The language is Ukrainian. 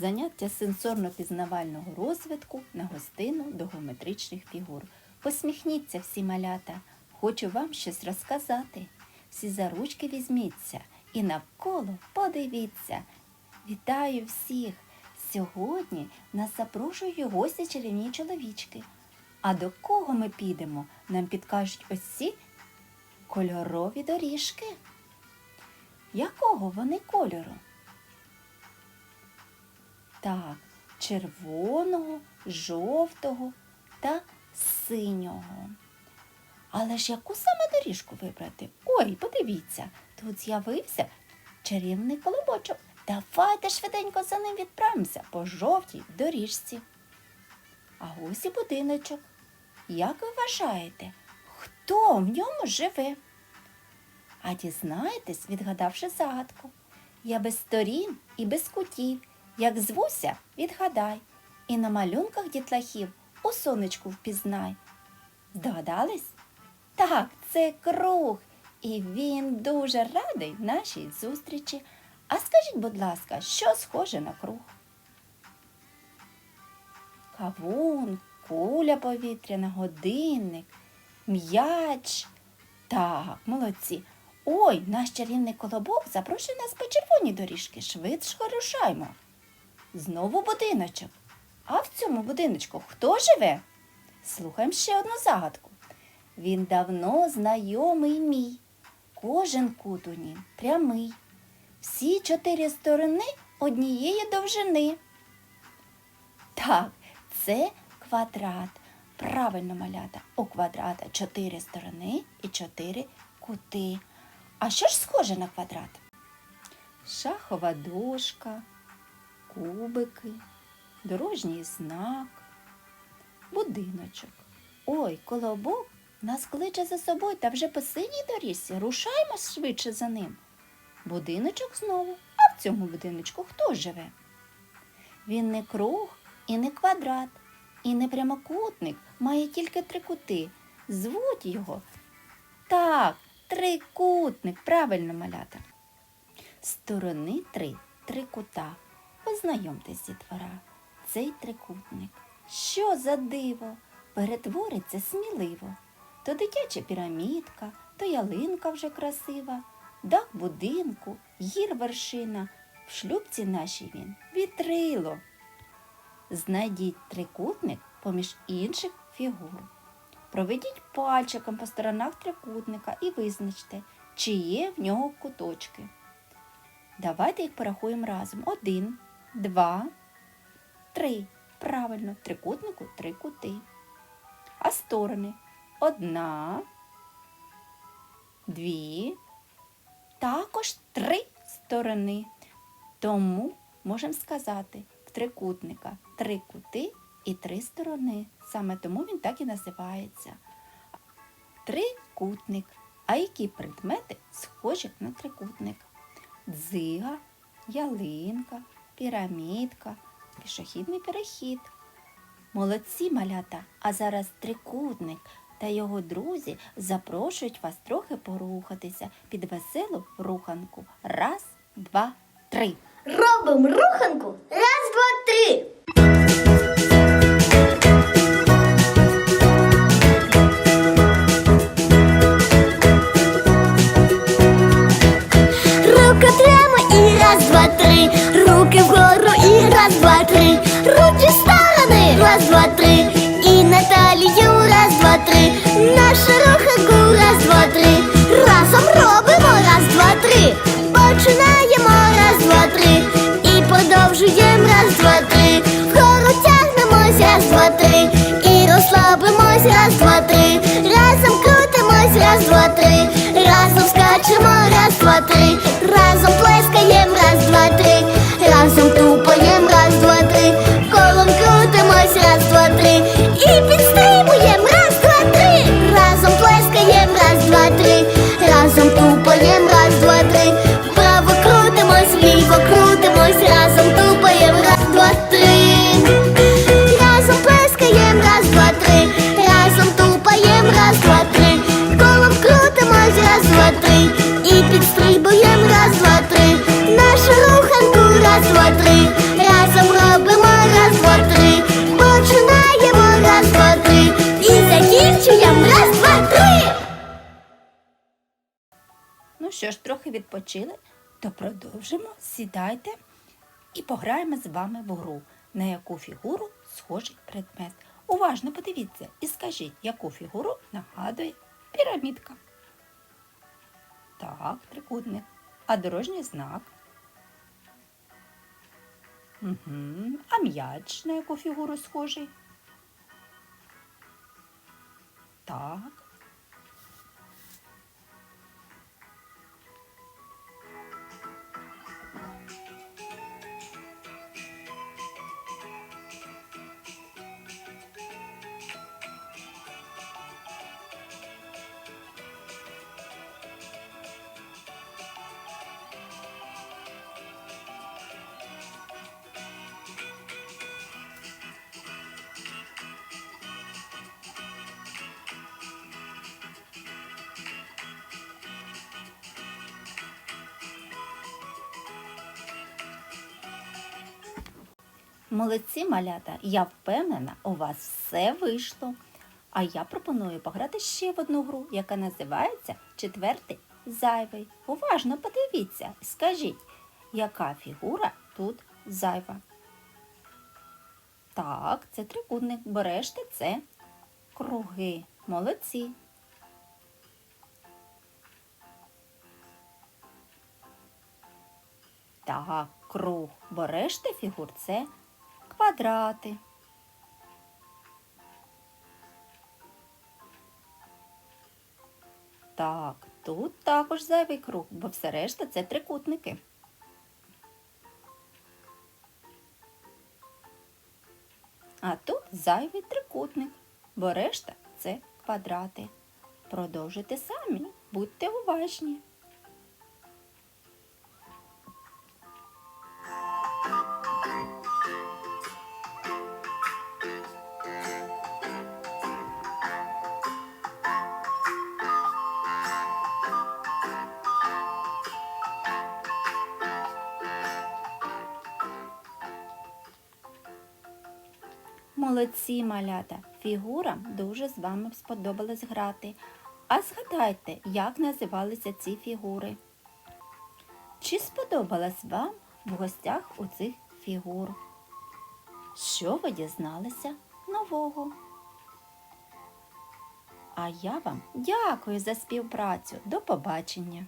Заняття сенсорно-пізнавального розвитку на гостину до геометричних фігур. Посміхніться всі малята, хочу вам щось розказати. Всі за ручки візьміться і навколо подивіться. Вітаю всіх! Сьогодні нас запрошують гості чарівні чоловічки. А до кого ми підемо? Нам підкажуть ось ці кольорові доріжки. Якого вони кольору? Так, червоного, жовтого та синього. Але ж яку саме доріжку вибрати? Ой, подивіться, тут з'явився чарівний колобочок. Давайте швиденько за ним відправимося по жовтій доріжці. А ось і будиночок. Як ви вважаєте, хто в ньому живе? А дізнаєтесь, відгадавши загадку. Я без сторін і без кутів, як звуся, відгадай, і на малюнках дітлахів у сонечку впізнай. Здогадались? Так, це круг, і він дуже радий нашій зустрічі. А скажіть, будь ласка, що схоже на круг? Кавун, куля повітряна, годинник, м'яч. Так, молодці. Ой, наш чарівний колобок запрошує нас по червоній доріжки. Швидше рушаймо. Знову будиночок. А в цьому будиночку хто живе? Слухаємо ще одну загадку. Він давно знайомий мій. Кожен кут у нім прямий. Всі чотири сторони однієї довжини. Так, це квадрат. Правильно малята. У квадрата чотири сторони і чотири кути. А що ж схоже на квадрат? Шахова дошка, кубики, дорожній знак, будиночок. Ой, колобок нас кличе за собою та вже по синій доріжці. Рушаймо швидше за ним. Будиночок знову. А в цьому будиночку хто живе? Він не круг і не квадрат, і не прямокутник, має тільки три кути. Звуть його. Так, трикутник, правильно малята. Сторони три, три кута. Познайомтесь, дітвора, цей трикутник. Що за диво? Перетвориться сміливо. То дитяча пірамідка, то ялинка вже красива, дах будинку, гір вершина. В шлюбці нашій він вітрило. Знайдіть трикутник поміж інших фігур. Проведіть пальчиком по сторонах трикутника і визначте, чи є в нього куточки. Давайте їх порахуємо разом. Один, два, три. Правильно, трикутнику три кути. А сторони одна, дві, також три сторони. Тому можемо сказати, в трикутника три кути і три сторони. Саме тому він так і називається. Трикутник. А які предмети схожі на трикутник? Дзига, ялинка, пірамідка, пішохідний перехід. Молодці малята, а зараз трикутник та його друзі запрошують вас трохи порухатися під веселу руханку. Раз, два, три. Робимо руханку. Раз, два, три. Два, три. Разом плескаємо раз, два, три. Разом тупаємо раз, два, три. Колом крутимось раз, два, три. І підстрибуємо раз, два, три. Разом плескаємо раз, два, три. Разом тупаємо раз, два, три. Вправо крутимось, ліво крутимось, трохи відпочили, то продовжимо, сідайте і пограємо з вами в гру, на яку фігуру схожий предмет. Уважно подивіться і скажіть, яку фігуру нагадує пірамідка. Так, трикутник. А дорожній знак. Угу. А м'яч на яку фігуру схожий? Так. Молодці, малята, я впевнена, у вас все вийшло. А я пропоную пограти ще в одну гру, яка називається Четвертий зайвий. Уважно подивіться, скажіть, яка фігура тут зайва? Так, це трикутник, бо решта це круги. Молодці. Так, круг, бо решта фігур це квадрати. Так, тут також зайвий круг, бо все решта це трикутники. А тут зайвий трикутник, бо решта це квадрати. Продовжуйте самі, будьте уважні. Молодці, малята! Фігурам дуже з вами сподобалось грати. А згадайте, як називалися ці фігури? Чи сподобалось вам в гостях у цих фігур? Що ви дізналися нового? А я вам дякую за співпрацю. До побачення!